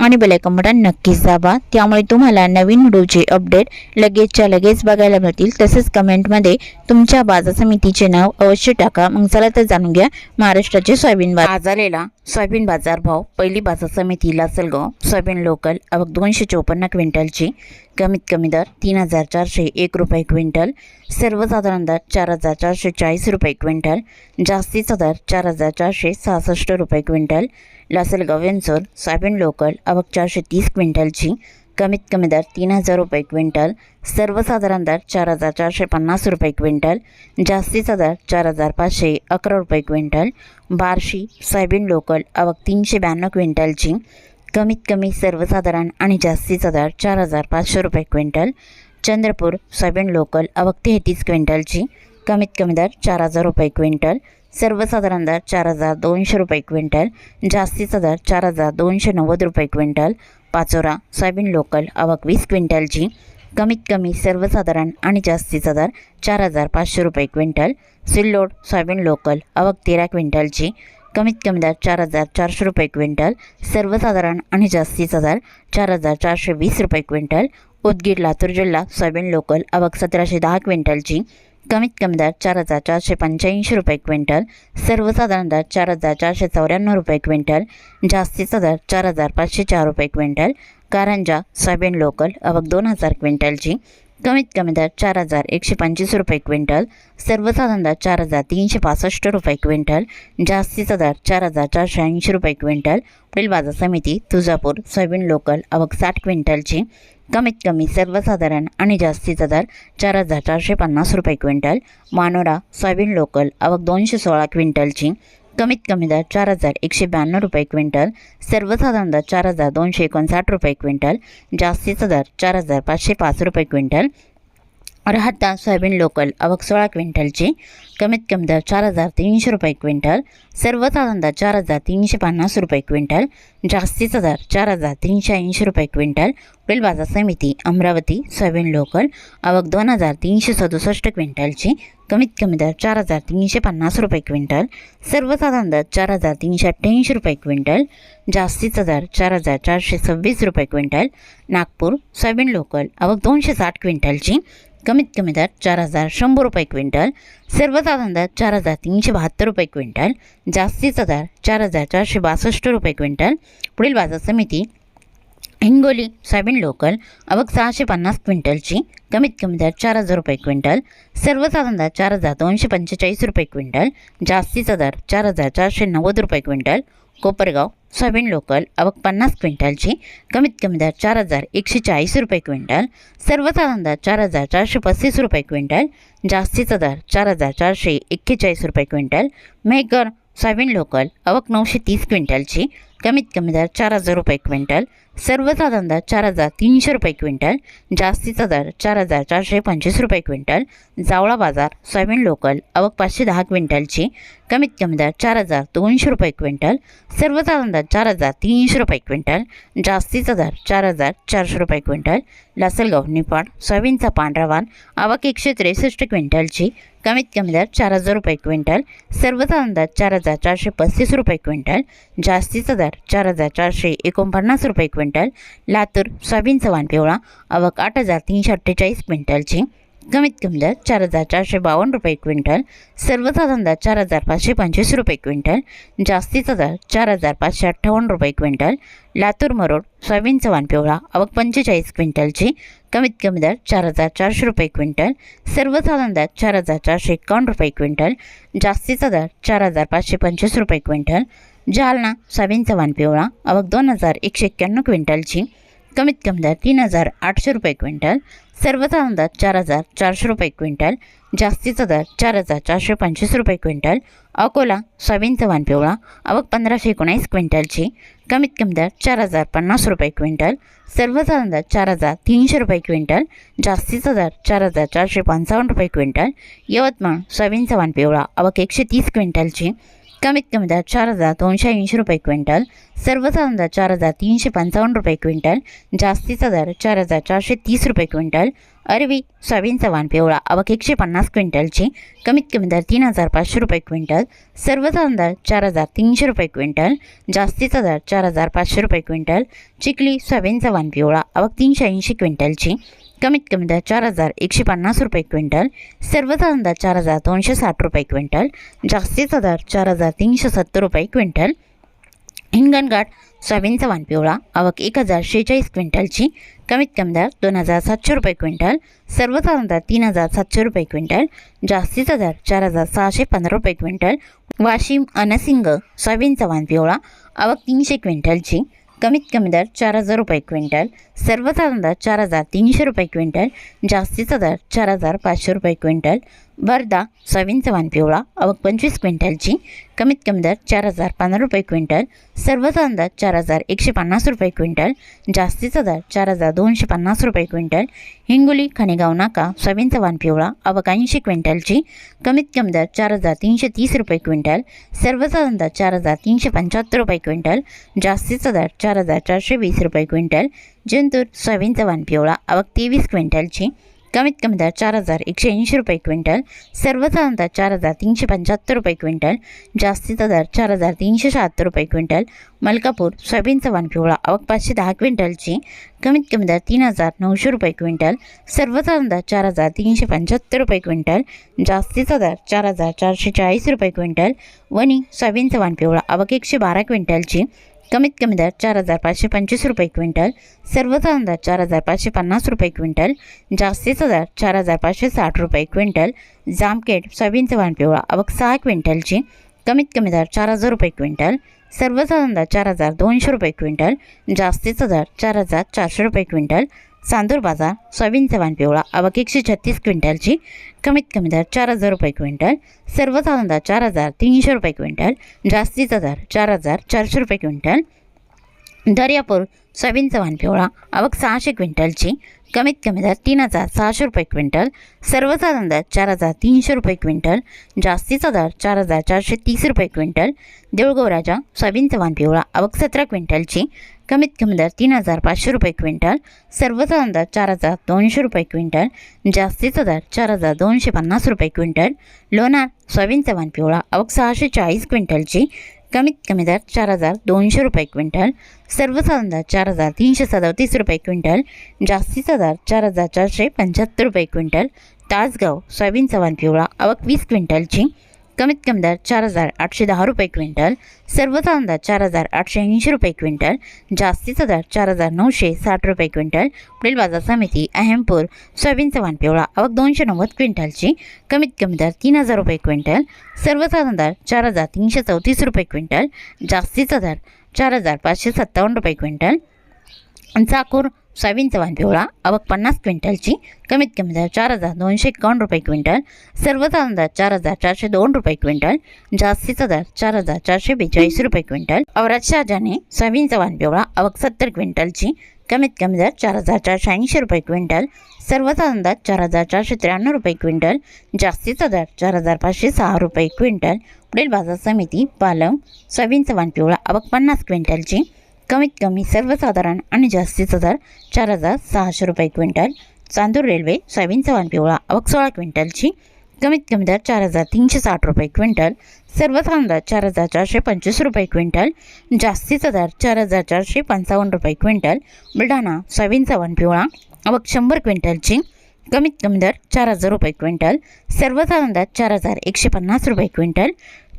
आणि bell icon button नक्कीच दाबा. त्यामुळे तुम्हाला नवीन व्हिडिओचे अपडेट लगेचच्या लगेच बघायला मिळतील. तसेच कमेंटमध्ये तुमच्या बाजार समितीचे नाव अवश्य टाका. मग चला तर जाणून घ्या महाराष्ट्राचे सोयाबीन बाजार. आलेला सोयाबीन बाजार भाव पहिली बाजार समिती लासलगाव सोयाबीन लोकल आवक दोनशे चोपन्न क्विंटलची. कमीत कमी दर तीन हजार चारशे एक रुपये क्विंटल. सर्वसाधारण दर चार हजार चारशे चाळीस रुपये क्विंटल. जास्तीचा दर चार हजार चारशे सहासष्ट रुपये quintal. Lasalgaon Vinchur soybean local आवक चारशे तीस क्विंटलची. कमीत कमी दर तीन हजार रुपये क्विंटल सर्वसाधारण दर चार हजार चारशे पन्नास रुपये क्विंटल जास्तीचा दर चार हजार पाचशे अकरा रुपये क्विंटल बार्शी सोयाबीन लोकल आवक तीनशे ब्याण्णव क्विंटलची कमीत कमी सर्वसाधारण आणि जास्तीचा दर चार हजार पाचशे रुपये क्विंटल चंद्रपूर सोयाबीन लोकल आवक तेहतीस क्विंटलची कमीत कमी दर चार हजार रुपये क्विंटल सर्वसाधारण दर चार हजार दोनशे रुपये क्विंटल जास्तीचा दर चार हजार दोनशे नव्वद रुपये क्विंटल पाचोरा सोयाबीन लोकल आवक वीस क्विंटलची कमीत कमी सर्वसाधारण आणि जास्तीचा दर चार हजार पाचशे रुपये क्विंटल सिल्लोड सोयाबीन लोकल आवक तेरा क्विंटलची कमीत कमी दर चार हजार चारशे रुपये क्विंटल सर्वसाधारण आणि जास्तीचा दर चार हजार चारशे वीस रुपये क्विंटल उदगीर लातूर जिल्हा सोयाबीन लोकल आवक सतराशे दहा क्विंटलची कमीत कमी दर चार हजार चारशे पंच्याऐंशी रुपये क्विंटल सर्वसाधारण दर चार हजार चारशे चौऱ्याण्णव रुपये क्विंटल जास्तीचा दर चार हजार पाचशे चार रुपये क्विंटल कारंजा सोयाबीन लोकल आवक दोन हजार क्विंटलची कमीत कमी दर चार हजार एकशे पंचवीस रुपये क्विंटल सर्वसाधारण दर चार हजार तीनशे पासष्ट रुपये क्विंटल जास्तीचा दर चार हजार चारशे ऐंशी रुपये क्विंटल पुढील बाजार समिती तुळजापूर सोयाबीन लोकल आवक साठ क्विंटलची कमीत कमी सर्वसाधारण आणि जास्तीचा दर चार हजार चारशे पन्नास रुपये क्विंटल मानोरा सोयाबीन लोकल आवक दोनशे सोळा क्विंटलची कमीत कमी दर चार हजार एकशे ब्याण्णव रुपये क्विंटल सर्वसाधारण दर चार हजार दोनशे एकोणसाठ रुपये क्विंटल जास्तीचा दर चार हजार पाचशे पाच रुपये क्विंटल राहता सोयाबीन लोकल आवक सोळा क्विंटलची. कमीत कमी दर चार हजार तीनशे रुपये क्विंटल. सर्वसाधारण दर चार हजार तीनशे पन्नास रुपये क्विंटल. जास्तीचा दर चार हजार तीनशे ऐंशी रुपये क्विंटल. पुढील बाजार समिती अमरावती सोयाबीन लोकल आवक दोन हजार तीनशे सदुसष्ट क्विंटलची. कमीत कमी दर चार हजार तीनशे पन्नास रुपये क्विंटल. सर्वसाधारण दर चार हजार तीनशे अठ्ठ्याऐंशी रुपये क्विंटल. जास्तीचा दर चार हजार चारशे सव्वीस रुपये क्विंटल. नागपूर सोयाबीन लोकल आवक दोनशे साठ क्विंटलची. कमीत कमी दर चार हजार शंभर रुपये क्विंटल सर्वसाधारण दर चार हजार तीनशे बहात्तर रुपये क्विंटल जास्तीचा दर चार हजार चारशे बासष्ट रुपये क्विंटल. पुढील बाजार समिती हिंगोली सोयाबीन लोकल आवक सहाशे पन्नास क्विंटलची कमीत कमी दर चार हजार रुपये क्विंटल सर्वसाधारण दर चार हजार दोनशे पंचेचाळीस रुपये क्विंटल जास्तीचा दर चार हजार चारशे नव्वद रुपये क्विंटल. कोपरगाव सोयाबीन लोकल आवक पन्नास क्विंटलची कमीत कमी दर चार हजार एकशे चाळीस रुपये क्विंटल सर्वसाधारण दर चार हजार चारशे पस्तीस रुपये क्विंटल जास्तीचा दर चार हजार चारशे एक्केचाळीस रुपये क्विंटल मेघर सोयाबीन लोकल आवक नऊशे तीस क्विंटलची कमीत कमी दर चार हजार रुपये क्विंटल सर्वसाधारण दर चार हजार तीनशे रुपये क्विंटल जास्तीचा दर चार हजार चारशे पंचवीस रुपये क्विंटल जावळा बाजार सोयाबीन लोकल आवक पाचशे दहा क्विंटलची कमीत कमी दर चार हजार दोनशे रुपये क्विंटल सर्वसाधारण दर चार हजार तीनशे रुपये क्विंटल जास्तीचा दर चार हजार चारशे रुपये क्विंटल लासलगाव निपाड सोयाबीनचा पांढरा वाण आवक एकशे त्रेसष्ट क्विंटलची कमीत कमी दर चार हजार रुपये क्विंटल सर्वसाधारण दर चार हजार चारशे पस्तीस रुपये क्विंटल जास्तीचा दर चार हजार चारशे एकोणपन्नास रुपये क्विंटल. लातूर सोयाबीन वाण पिवळा आवक आठ हजार तीनशे अठ्ठेचाळीस क्विंटलची. कमीत कमी दर चार हजार चारशे बावन्न रुपये क्विंटल सर्वसाधारण दर चार हजार पाचशे पंचवीस रुपये क्विंटल जास्तीचा दर चार हजार पाचशे अठ्ठावन्न रुपये क्विंटल लातूर मरोड सोयाबीन चव्हाण पिवळा आवक पंचेचाळीस क्विंटलची कमीत कमी दर चार हजार चारशे रुपये क्विंटल सर्वसाधारण दर चार हजार चारशे एकावन्न रुपये क्विंटल जास्तीचा दर चार हजार पाचशे पंचवीस रुपये क्विंटल जालना सोयाबीन चव्हाण पिवळा आवक दोन हजार एकशे एक्क्याण्णव क्विंटलची कमीत कमी दर तीन हजार आठशे रुपये क्विंटल सर्वसाधारण दर चार हजार चारशे रुपये क्विंटल जास्तीचा दर चार हजार चारशे पंचवीस रुपये क्विंटल अकोला सोयाबीनचा वाण पिवळा आवक पंधराशे एकोणीस क्विंटलची कमीत कमी दर चार हजार पन्नास रुपये क्विंटल सर्वसाधारण दर चार हजार तीनशे रुपये क्विंटल जास्तीचा दर चार हजार चारशे पंचावन्न रुपये क्विंटल यवतमाळ सोयाबीनचा वाण पिवळा आवक एकशे तीस क्विंटलची कमीत कमी दर चार हजार दोनशे ऐंशी रुपये क्विंटल सर्वसाधारण दर चार हजार तीनशे पंचावन्न रुपये क्विंटल जास्तीचा दर चार हजार चारशे तीस रुपये क्विंटल अरवी सोयाबीनचा वाण पिवळा आवक एकशे पन्नास क्विंटलची कमीत कमी दर तीन हजार पाचशे रुपये क्विंटल सर्वसाधारण दर चार हजार तीनशे रुपये क्विंटल जास्तीचा दर चार हजार पाचशे रुपये क्विंटल चिखली सोयाबीनचा वाण पिवळा आवक तीनशे ऐंशी क्विंटलची कमीत कमी दर चार हजार एकशे पन्नास रुपये क्विंटल सर्वसाधारण दर चार हजार दोनशे साठ रुपये क्विंटल जास्तीचा दर चार हजार तीनशे सत्तर रुपये क्विंटल. हिंगणघाट सोयाबीनचा वाण पिवळा आवक एक हजार शेहेचाळीस क्विंटलची कमीत कमी दर दोन हजार सातशे रुपये क्विंटल सर्वसाधारण दर तीन हजार सातशे रुपये क्विंटल जास्तीचा दर चार हजार सहाशे पंधरा रुपये क्विंटल. वाशिम अनसिंग सोयाबीनचा वाण पिवळा आवक तीनशे क्विंटलची कमीत कमी दर चार हजार रुपये क्विंटल सर्वसाधारण दर चार हजार तीनशे रुपये क्विंटल जास्तीचा दर चार हजार पाचशे रुपये क्विंटल वर्धा सोयाबीनचा वाण पिवळा आवक पंचवीस क्विंटलची कमीत कमी दर चार हजार पंधरा रुपये क्विंटल सर्वसाधारण दर चार हजार एकशे पन्नास रुपये क्विंटल जास्तीचा दर चार हजार दोनशे पन्नास रुपये क्विंटल हिंगोली खनेगाव नाका सोयाबीनचा वाण पिवळा आवक ऐंशी क्विंटलची कमीत कमी दर चार हजार तीनशे तीस रुपये क्विंटल सर्वसाधारण दर चार हजार तीनशे पंच्याहत्तर रुपये क्विंटल जास्तीचा दर चार हजार चारशे वीस रुपये क्विंटल जिंतूर सोयाबीनचा वाण पिवळा आवक तेवीस क्विंटलची कमीत कमी दर चार हजार एकशे ऐंशी रुपये क्विंटल सर्वसाधारण दर चार हजार तीनशे पंच्याहत्तर रुपये क्विंटल जास्तीचा दर चार हजार तीनशे शहात्तर रुपये क्विंटल मलकापूर सोयाबीनचा वानपिवळा आवक पाचशे दहा क्विंटलची कमीत कमी दर तीन हजार नऊशे रुपये क्विंटल सर्वसाधारण दर चार हजार तीनशे पंच्याहत्तर रुपये क्विंटल जास्तीचा दर चार हजार चारशे चाळीस रुपये क्विंटल वणी सोयाबीनचा वानपिवळा आवक एकशे बारा क्विंटलची कमीत कमी दर चार हजार पाचशे पंचवीस रुपये क्विंटल सर्वसाधारण दर चार हजार पाचशे पन्नास रुपये क्विंटल जास्तीचा दर चार हजार पाचशे साठ रुपये क्विंटल जामखेड सोयाबीनचा वाण पिवळा आवक सहा क्विंटलची कमीत कमी दर चार हजार रुपये क्विंटल सर्वसाधारण दर चार हजार दोनशे रुपये क्विंटल जास्तीचा दर चार हजार चारशे रुपये क्विंटल चांदूर बाजार सोयाबीनचा वाण पिवळा अवक एकशे छत्तीस क्विंटलची कमीत कमी दर चार हजार रुपये क्विंटल सर्वसाधारण दर चार हजार तीनशे रुपये क्विंटल जास्तीचा दर चार हजार चारशे रुपये क्विंटल. दर्यापूर सोयाबीनचा वाण पिवळा अवक सहाशे क्विंटलची कमीत कमी दर तीन हजार सहाशे रुपये क्विंटल सर्वसाधारण दर चार हजार तीनशे रुपये क्विंटल जास्तीचा दर चार हजार चारशे तीस रुपये क्विंटल. देऊळगाव राजा सोयाबीनचा वाण पिवळा अवक सतरा क्विंटलची कमीत कमी दर तीन हजार पाचशे रुपये क्विंटल सर्वचा दर चार हजार दोनशे रुपये क्विंटल जास्तीचा दर चार हजार दोनशे पन्नास रुपये क्विंटल लोणार सोयाबीनचा वाण पिवळा अवघ सहाशे चाळीस क्विंटलची कमीत कमी दर चार हजार दोनशे रुपये क्विंटल सर्वसाधारण दर चार हजार तीनशे सदतीस रुपये क्विंटल जास्तीचा दर चार हजार चारशे पंच्याहत्तर रुपये क्विंटल तासगाव सोयाबीनचा वाण पिवळा आवक वीस क्विंटलची कमीत कमी दर चार हजार आठशे दहा रुपये क्विंटल सर्वसाधारण दर चार हजार आठशे ऐंशी रुपये क्विंटल जास्तीचा दर चार हजार नऊशे साठ रुपये क्विंटल. पुढील बाजार समिती अहमपूर सोयाबीनचा वाण पिवळा आवक दोनशे नव्वद क्विंटलची कमीत कमी दर तीन हजार रुपये क्विंटल सर्वसाधारण दर चार हजार तीनशे चौतीस रुपये क्विंटल जास्तीचा दर चार हजार पाचशे सत्तावन्न रुपये क्विंटल. चाकूर सोयाबीनचा वाण पिवळा आवक पन्नास क्विंटलची कमीत कमी दर चार हजार दोनशे एकावन्न रुपये क्विंटल सर्वसाधारण दर चार हजार चारशे दोन रुपये क्विंटल जास्तीचा दर चार हजार चारशे बेचाळीस रुपये क्विंटल. औरत शाहजाने सोयाबीनचा वाण पिवळा आवक सत्तर क्विंटलची कमीत कमी दर चार हजार चारशे ऐंशी रुपये क्विंटल सर्वसाधारण दर चार हजार चारशे त्र्याण्णव रुपये क्विंटल जास्तीचा दर चार हजार पाचशे सहा रुपये क्विंटल. पुढील बाजार समिती पालम सोयाबीनचा वाण पिवळा आवक पन्नास क्विंटलची कमीत कमी सर्वसाधारण आणि जास्तीचा दर चार हजार सहाशे रुपये क्विंटल. चांदूर रेल्वे सोयाबीनचा वाण पिवळा आवक सोळा क्विंटलची कमीत कमी दर चार हजार तीनशे साठ रुपये क्विंटल. सर्वसाधारण दर चार हजार चारशे पंचवीस रुपये क्विंटल. जास्तीचा दर चार हजार चारशे पंचावन्न रुपये क्विंटल. बुलढाणा सोयाबीनचा वाण पिवळा आवक शंभर क्विंटलची कमीत कमी दर चार हजार रुपये क्विंटल. सर्वसाधारण दर चार हजार एकशे पन्नास रुपये क्विंटल.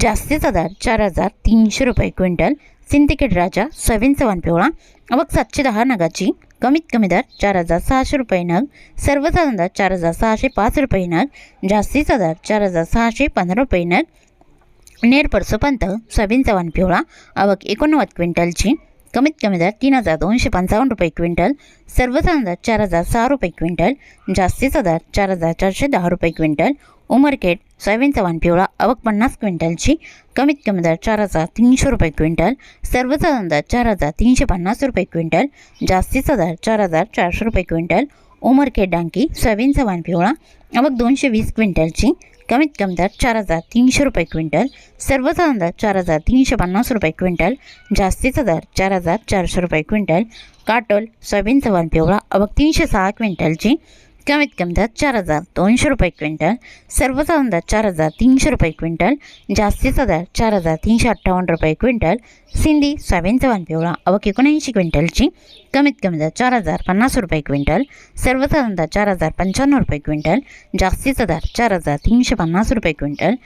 जास्तीचा दर चार हजार तीनशे रुपये क्विंटल. सिंदखेड राजा सोयाबीनचा वाण पिवळा. आवक सातशे दहा नगाची. कमीत कमी दर चार हजार सहाशे रुपये नग. सर्वसाधारण दर चार हजार सहाशे पाच रुपये नग. जास्तीचा दर चार हजार सहाशे पंधरा रुपये नग. नेर परसोपंत सोयाबीनचा वाण पिवळा. आवक एकोणनव्वद क्विंटलची. कमीत कमी दर तीन हजार दोनशे पंचावन्न रुपये क्विंटल. सर्वसाधारण दर चार हजार सहा रुपये क्विंटल. जास्तीचा दर चार हजार चारशे दहा रुपये क्विंटल. उमरखेड सोयाबीनचा वाण पिवळा अवक पन्नास क्विंटलची कमीत कमी दर चार हजार तीनशे रुपये क्विंटल सर्वसाधारण दर चार हजार तीनशे पन्नास रुपये क्विंटल जास्तीचा दर चार हजार चारशे रुपये क्विंटल उमरखेड डांकी सोयाबीनचा वाण पिवळा अवक दोनशे वीस क्विंटलची कमीत कमी दर चार हजार तीनशे रुपये क्विंटल सर्वसाधारण दर चार हजार तीनशे पन्नास रुपये क्विंटल जास्तीचा दर चार हजार चारशे रुपये क्विंटल काटोल सोयाबीनचा वाण पिवळा अवक तीनशे सहा क्विंटलची कमीत कमी दर चार हजार दोनशे रुपये क्विंटल सर्वसाधारण दर चार हजार तीनशे रुपये क्विंटल जास्तीचा दर चार हजार तीनशे अठ्ठावन्न रुपये क्विंटल सिंधी सोयाबीनचा वाण पिवळा अवक एकोणऐंशी क्विंटलची कमीत कमी दर चार हजार पन्नास रुपये क्विंटल सर्वसाधारण दर चार हजार पंच्याण्णव रुपये क्विंटल जास्तीचा दर चार हजार तीनशे पन्नास रुपये क्विंटल.